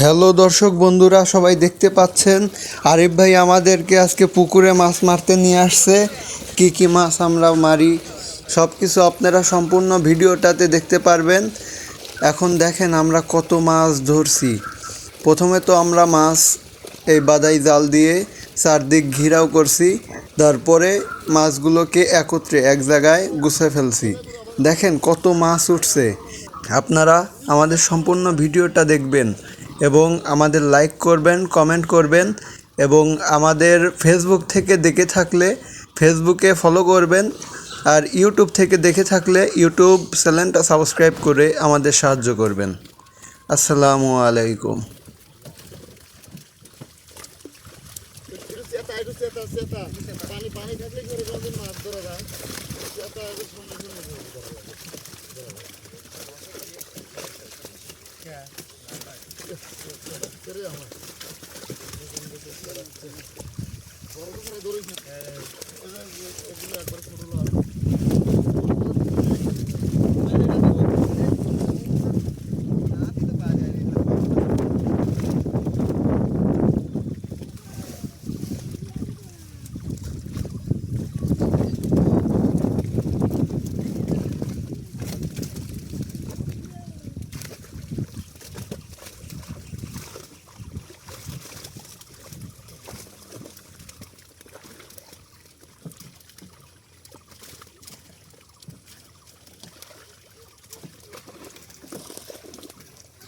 Hello দর্শক বন্ধুরা, সবাই দেখতে পাচ্ছেন? আরিফ ভাই আমাদেরকে আজকে পুকুরে মাছ মারতে নিয়ে আসছে। কি কি মাছ আমরা মারি? সব কিছু আপনারা সম্পূর্ণ ভিডিওটাতে দেখতে পারবেন। এখন দেখেন আমরা কত মাছ ধরছি। প্রথমে তো আমরা মাছ এই বাদাই জাল দিয়ে চারদিক ঘিরাও করছি। তারপরে মাছগুলোকে একত্রে এক জায়গায় গুছে ফেলছি। দেখেন কত মাছ উঠছে। আপনারা আমাদের সম্পূর্ণ ভিডিওটা দেখবেন। এবং আমাদের লাইক করবেন কমেন্ট করবেন এবং আমাদের ফেসবুক থেকে দেখে থাকলে ফেসবুকে ফলো করবেন আর ইউটিউব থেকে দেখে থাকলে ইউটিউব চ্যানেলটা সাবস্ক্রাইব করে আমাদের সাহায্য করবেন। আসসালামু আলাইকুম। পানি পানি থাকলে মাছ যায় সেটা একটু সুন্দর সুন্দর করে ধরা যায়। কে রে আমার? বড় তো করে ধরিস না। এগুলো-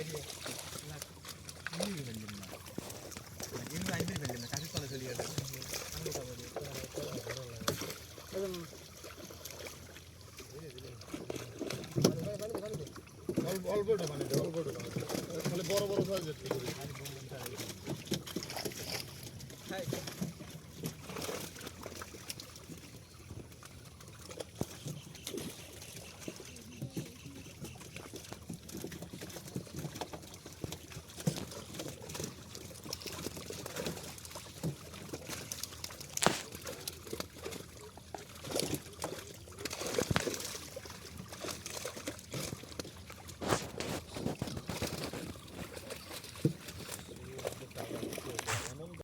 ছোটটা ছোটটা এক কেজি রয়েছে অল্প অল্প একটু পানি দে অল্প একটু পানি দে। খালি বড় বড় সাইজের